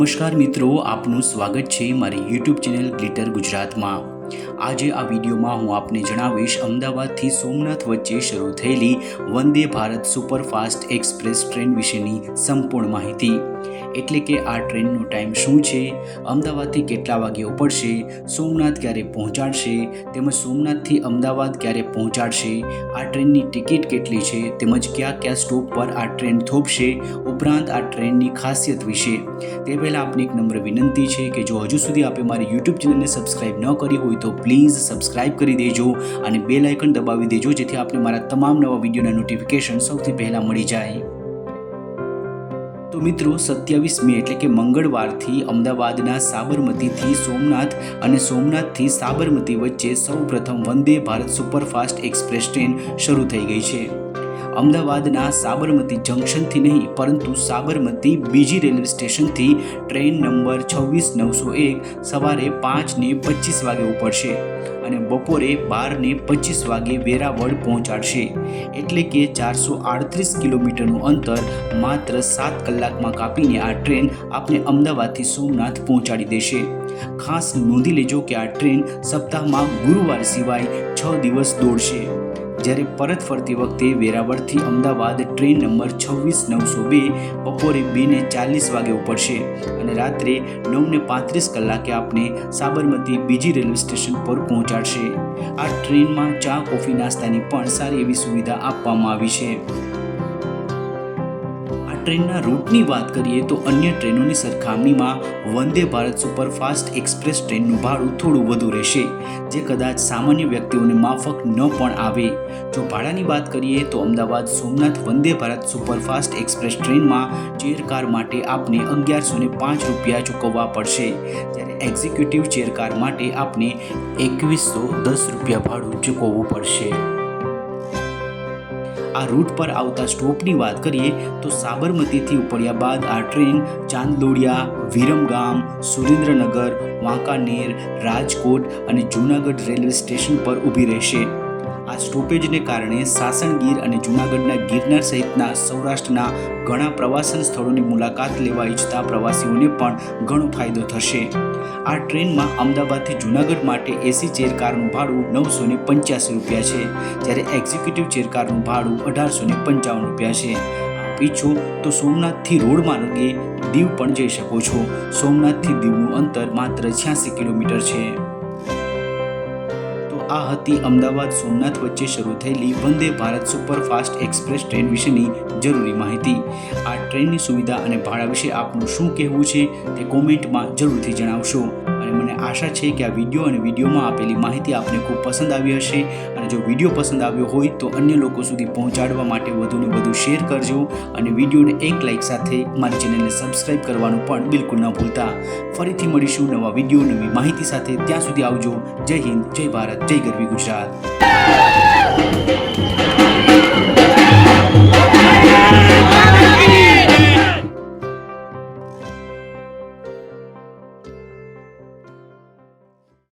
નમસ્કાર મિત્રો આપનું સ્વાગત છે મારી યુટ્યુબ ચેનલ ગ્લિટર ગુજરાતમાં. આજે આ વિડીયોમાં હું આપને જણાવીશ અમદાવાદથી સોમનાથ વચ્ચે શરૂ થયેલી Vande Bharat superfast express train વિશેની સંપૂર્ણ માહિતી. એટલે કે આ ટ્રેનનો ટાઈમ શું છે, અમદાવાદથી કેટલા વાગે ઉપડશે, સોમનાથ ક્યારે પહોંચાડશે, તેમજ સોમનાથથી અમદાવાદ ક્યારે પહોંચાડશે, આ ટ્રેનની ટિકિટ કેટલી છે, તેમજ કયા કયા સ્ટોપ પર આ ટ્રેન થોભશે, ઉપરાંત આ ટ્રેનની ખાસિયત વિશે. તે પહેલાં આપની એક નમ્ર વિનંતી છે કે જો હજુ સુધી આપે મારી યુટ્યુબ ચેનલને સબસ્ક્રાઇબ ન કરી હોય તો પ્લીઝ સબસ્ક્રાઇબ કરી દેજો અને બેલ આઇકન દબાવી દેજો, જેથી આપને મારા તમામ નવા વિડીયોના નોટિફિકેશન સૌથી પહેલાં મળી જાય. તો મિત્રો, સત્યાવીસ મે એટલે કે મંગળવારથી અમદાવાદના સાબરમતીથી સોમનાથ અને સોમનાથથી સાબરમતી વચ્ચે સૌપ્રથમ Vande Bharat superfast express train શરૂ થઈ ગઈ છે. અમદાવાદના સાબરમતી જંકશનથી નહીં, પરંતુ સાબરમતી બીજી રેલવે સ્ટેશનથી ટ્રેન નંબર છવ્વીસ નવસો એક સવારે પાંચને પચીસ વાગે ઉપડશે અને બપોરે બારને પચીસ વાગે વેરાવળ પહોંચાડશે. એટલે કે ચારસો આડત્રીસ કિલોમીટરનું અંતર માત્ર સાત કલાકમાં કાપીને આ ટ્રેન આપને અમદાવાદથી સોમનાથ પહોંચાડી દેશે. ખાસ નોંધી લેજો કે આ ટ્રેન સપ્તાહમાં ગુરુવાર સિવાય છ દિવસ દોડશે. જ્યારે પરત ફરતી વખતે વેરાવળથી અમદાવાદ ટ્રેન નંબર છવ્વીસ નવસો બે બપોરે બેને ચાલીસ વાગે ઉપડશે અને રાત્રે નવને પાંત્રીસ કલાકે આપને સાબરમતી બીજી રેલવે સ્ટેશન પર પહોંચાડશે. આ ટ્રેનમાં ચા, કોફી, નાસ્તાની પણ સારી એવી સુવિધા આપવામાં આવી છે. ટ્રેનના રૂટની વાત કરીએ તો અન્ય ટ્રેનોની સરખામણીમાં વંદે ભારત સુપરફાસ્ટ એક્સપ્રેસ ટ્રેનનું ભાડું થોડું વધુ રહેશે, જે કદાચ સામાન્ય વ્યક્તિઓને માફક ન પણ આવે. જો ભાડાની વાત કરીએ તો અમદાવાદ સોમનાથ વંદે ભારત સુપરફાસ્ટ એક્સપ્રેસ ટ્રેનમાં ચેર કાર માટે આપને અગિયારસો ને પાંચ રૂપિયા ચૂકવવા પડશે, જ્યારે એક્ઝિક્યુટિવ ચેર કાર માટે આપને એકવીસો દસ રૂપિયા ભાડું ચૂકવવું પડશે. આ રૂટ પર આવતા સ્ટોપની વાત કરીએ તો સાબરમતીથી ઉપડ્યા બાદ આ ટ્રેન ચાંદલોડિયા, વિરમગામ, સુરેન્દ્રનગર, વાંકાનેર, રાજકોટ અને જૂનાગઢ રેલવે સ્ટેશન પર ઊભી રહેશે. આ સ્ટોપેજને કારણે સાસણગીર અને જૂનાગઢના ગિરનાર સહિતના સૌરાષ્ટ્રના ઘણા પ્રવાસન સ્થળોની મુલાકાત લેવા ઈચ્છતા પ્રવાસીઓને પણ ઘણો ફાયદો થશે. આ ટ્રેનમાં અમદાવાદથી જૂનાગઢ માટે એસી ચેર કારનું ભાડું નવસો ને પંચ્યાસી રૂપિયા છે, જ્યારે એક્ઝિક્યુટિવ ચેર કારનું ભાડું અઢારસો ને પંચાવન રૂપિયા છે. આપ ઈચ્છો તો સોમનાથથી રોડ માર્ગે દીવ પણ જઈ શકો છો. સોમનાથથી દીવનું અંતર માત્ર છ્યાસી કિલોમીટર છે. આ હતી અમદાવાદ સોમનાથ વચ્ચે શરૂ થયેલી Vande Bharat superfast express train વિશેની જરૂરી માહિતી. આ ટ્રેનની સુવિધા અને ભાડા વિશે આપનું શું કહેવું છે તે કોમેન્ટમાં જરૂરથી જણાવશો. અને મને આશા છે કે આ વીડિયો અને વિડીયોમાં આપેલી માહિતી આપને ખૂબ પસંદ આવી હશે. અને જો વીડિયો પસંદ આવ્યો હોય તો અન્ય લોકો સુધી પહોંચાડવા માટે વધુને વધુ શેર કરજો અને વિડીયોને એક લાઇક સાથે મારી ચેનલને સબસ્ક્રાઈબ કરવાનું પણ બિલકુલ ન ભૂલતા. ફરીથી મળીશું નવા વીડિયો, નવી માહિતી સાથે. ત્યાં સુધી આવજો. જય હિન્દ, જય ભારત, જય ગરવી ગુજરાત.